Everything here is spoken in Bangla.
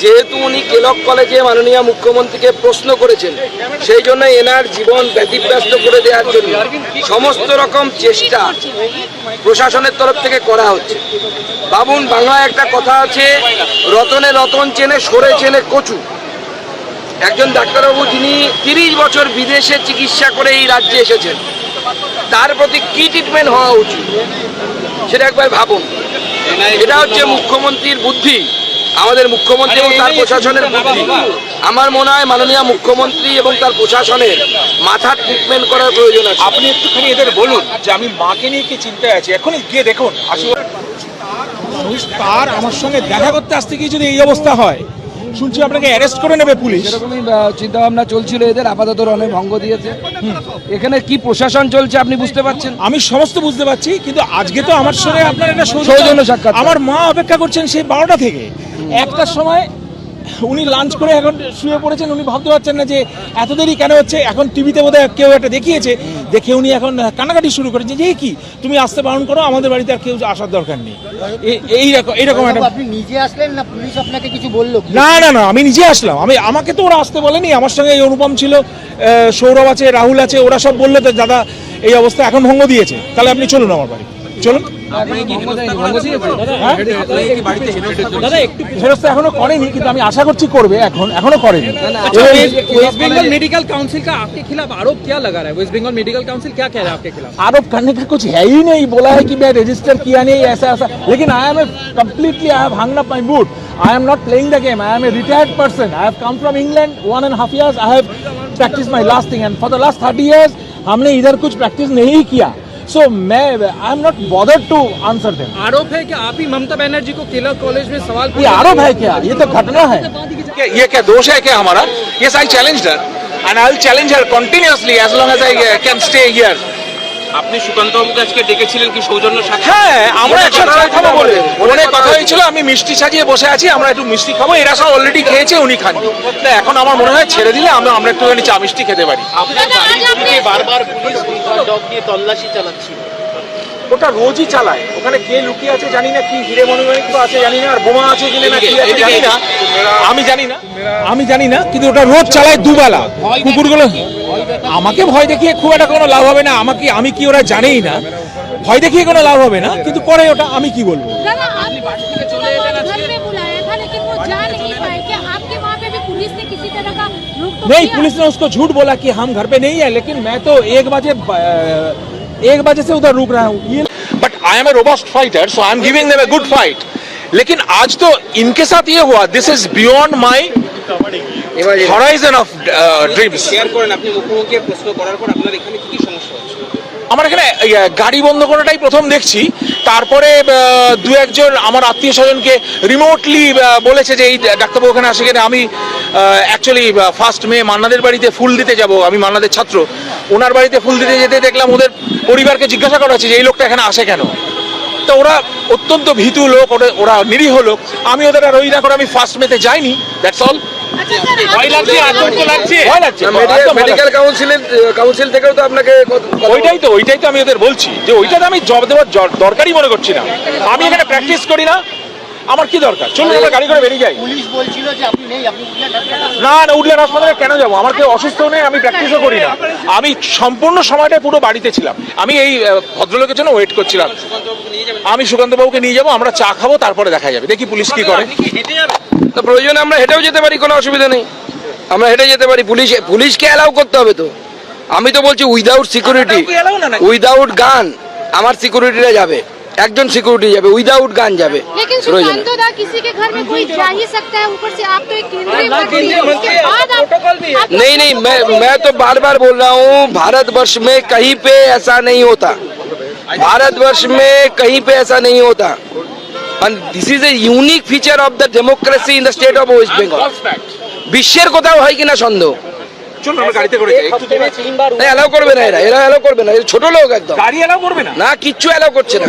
যেহেতু উনি কেলক কলেজে মাননীয় মুখ্যমন্ত্রীকে প্রশ্ন করেছেন, সেই জন্য এনার জীবন ব্যতিব্যস্ত করে দেওয়ার জন্য সমস্ত রকম চেষ্টা প্রশাসনের তরফ থেকে করা হচ্ছে। বাবুন, বাংলায় একটা কথা আছে, রতনে রতন চেনে সরে চেনে কচু। একজন ডাক্তারবাবু যিনি তিরিশ বছর বিদেশে চিকিৎসা করে এই রাজ্যে এসেছেন, তার প্রতি কি ট্রিটমেন্ট হওয়া উচিত? সেটা একবার ভাবুন। এটা হচ্ছে মুখ্যমন্ত্রীর বুদ্ধি। আমাদের মুখ্যমন্ত্রী এবং তার প্রশাসনের বুদ্ধি আমার মনে হয় মাননীয় মুখ্যমন্ত্রী এবং তার প্রশাসনের মাথা ট্রিটমেন্ট করার প্রয়োজন আছে। আপনি একটুখানি এদের বলুন যে আমি মাকে নিয়ে কি চিন্তায় আছি? এখনই গিয়ে দেখুন আসলে তার আমার সঙ্গে দেখা করতে আসতে গিয়ে যদি এই অবস্থা হয় শুনছি আপনাকে অ্যারেস্ট করে নেবে পুলিশ। সেরকমই চিন্তা ভাবনা চলছিল এদের আপাতত রণে ভঙ্গ দিয়েছে। এখানে কি প্রশাসন চলছে আপনি বুঝতে পারছেন? আমি সমস্ত বুঝতে পারছি কিন্তু আজকে তো আমার সঙ্গে আপনার একটা সৌজন্য সাক্ষাৎ। আমার মা অপেক্ষা করছেন সেই বারোটা থেকে। একটার সময় উনি লাঞ্চ করে এখন শুয়ে পড়েছেন উনি ভাবতে পারছেন না যে এত দেরি কেন হচ্ছে? এখন টিভিতে বোধহয় কেউ একটা দেখিয়েছে দেখে উনি এখন কানাকাটি শুরু করেছে যে কি? তুমি আসতে বারণ করো আমাদের বাড়িতে আর কেউ আসার দরকার নেই। এইরকম এইরকম একটা আপনি নিজে আসলেন না? পুলিশ আপনাকে কিছু বলল? না না না আমি নিজে আসলাম। আমি আমাকে তো ওরা আসতে বলেনি আমার সঙ্গে এই অনুপম ছিল সৌরভ আছে রাহুল আছে ওরা সব বলল তো দাদা এই অবস্থা এখন ভঙ্গ দিয়েছে। তাহলে আপনি চলুন আমার বাড়ি। চলুন দাদা একটু ফেরস্ত এখনো করেনি কিন্তু আমি আশা করছি করবে এখন এখনো করেনি वेस्ट बंगाल मेडिकल काउंसिल का आपके खिलाफ आरोप क्या लगा रहा है वेस्ट बंगाल मेडिकल काउंसिल क्या कह रहा है आपके खिलाफ आरोप करने का कुछ है ही नहीं बोला है कि मैं रजिस्टर किया नहीं ऐसा ऐसा लेकिन I am a completely I have hung up my boot I am not playing the game I am a retired person I have come from England one and half years I have practice my last thing and for the last thirty years हमने इधर कुछ प्रैक्टिस नहीं किया सो मैं I am not bothered to answer them आरोप है कि आप ही ममता बनर्जी को केलर कॉलेज में सवाल ये आरोप है क्या ये तो घटना है ये क्या दोष है क्या हमारा yes i challenged her and i'll challenge her continuously as long as i uh, can stay here আপনি সুকান্ত বাবুকে আজকে ডেকেছিলেন কি সৌজন্য সাক্ষাৎ হ্যাঁ আমরা একসাথে চা খাবো বলে ফোনে কথা হয়েছিল আমি মিষ্টি সাজিয়ে বসে আছি আমরা একটু মিষ্টি খাবো এরা সব অলরেডি খেয়েছে উনি খান তা এখন আমার মনে হয় ছেড়ে দিলে আমরা আমরা একটুখানি চা মিষ্টি খেতে পারি আপনার বাড়ির দিকে বারবার ডগ নিয়ে তল্লাশি চালাচ্ছিল। ওটা রোজই চালায়। ওখানে কে লুকিয়ে আছে জানি না কি হিরে মনোমাণিক্য আছে জানি না আর বোমা আছে কিনা না কি আছে জানি না। আমি জানি না আমি জানি না কিন্তু ওটা রোজ চালায় দুবেলা। কুকুরগুলো আমাকে ভয় দেখিয়ে খুব একটা কোনো লাভ হবে না আমাকে আমি কি ওরা জানেই না? ভয় দেখিয়ে কোনো লাভ হবে না কিন্তু পরে ওটা আমি কি বলব? का रोक टोक नहीं किया? पुलिस ने उसको झूठ बोला कि हम घर पे नहीं है लेकिन मैं तो एक बजे एक बजे से उधर रुक रहा हूँ ये but I am a robust fighter so I am giving them a good fight लेकिन आज तो इनके साथ ये हुआ this is beyond my horizon of dreams share করেন আপনি মুখ্যমন্ত্রীকে প্রশ্ন করার পর আপনার এখানে কি কি সমস্যা হচ্ছে আমার এখানে গাড়ি বন্ধ করাটাই প্রথম দেখছি। তারপরে দু একজন আমার আত্মীয় স্বজনকে রিমোটলি বলেছে যে এই ডাক্তারবাবু ওখানে আসে কেন। আমি অ্যাকচুয়ালি ফার্স্ট মে মান্নাদের বাড়িতে ফুল দিতে যাব। আমি মান্নাদের ছাত্র। ওনার বাড়িতে ফুল দিতে যেতে দেখলাম ওদের পরিবারকে জিজ্ঞাসা করা হচ্ছে যে এই লোকটা এখানে আসে কেন? তো ওরা অত্যন্ত ভীতু লোক ওরা নিরীহ লোক। আমি ওদের আর ওই না করে আমি ফার্স্ট মেতে যাইনি দ্যাটস অল ভয় লাগছে আতঙ্ক লাগছে। ভয় লাগছে মেডিকেল। কাউন্সিলের কাউন্সিল থেকেও তো আপনাকে ওইটাই তো ওইটাই তো আমি ওদের বলছি যে ওইটাতে আমি জব দেওয়ার দরকারই মনে করছি না। আমি এখানে প্র্যাকটিস করি না আমার কি দরকার? চলুন আমরা গাড়ি করে বেরিয়ে যাই। পুলিশ বলছিল যে আপনি নেই আপনি। না না উঠলেন হাসপাতালে কেন যাব? আমার কেউ অসুস্থ নেই আমি প্র্যাকটিসও করি না। আমি সম্পূর্ণ সময়টা পুরো বাড়িতে ছিলাম। আমি এই ভদ্রলোকের জন্য ওয়েট করছিলাম। আমি সুকান্ত বাবুকে নিয়ে যাব আমরা চা খাব তারপরে দেখা যাবে। দেখি পুলিশ কি করে। তো প্রয়োজনে আমরা হেঁটেও যেতে পারি কোনো অসুবিধা নেই। আমরা হেঁটে যেতে পারি। পুলিশ পুলিশকে অ্যালাউ করতে হবে তো। আমি তো বলছি উইদাউট সিকিউরিটি? উইদাউট গান আমার সিকিউরিটিরা যাবে। একজন সিকিউরিটি যাবে উইদাউট গান যাবে लेकिन প্রয়োজনে सुशांत दा किसी के घर में कोई जा ही सकता है ऊपर से आप तो एक केंद्रीय मंत्री हैं उसके बाद आप आप- नहीं नहीं मैं मैं तो बार बार बोल रहा हूँ भारतवर्ष में कहीं पे ऐसा नहीं होता भारतवर्ष में कहीं पे ऐसा नहीं होता this is a unique feature of the democracy in the state of West Bengal বিশ্বের কোথাও হয় কিনা সন্দেহ চলুন আমরা গাড়িতে করে যাই। একটু দেরি- অ্যালাউ করবে না এরা এরা অ্যালাউ করবে না। এরা ছোট লোক একদম। গাড়ি এলাও করবে না? না কিচ্ছু এলাও করছে না.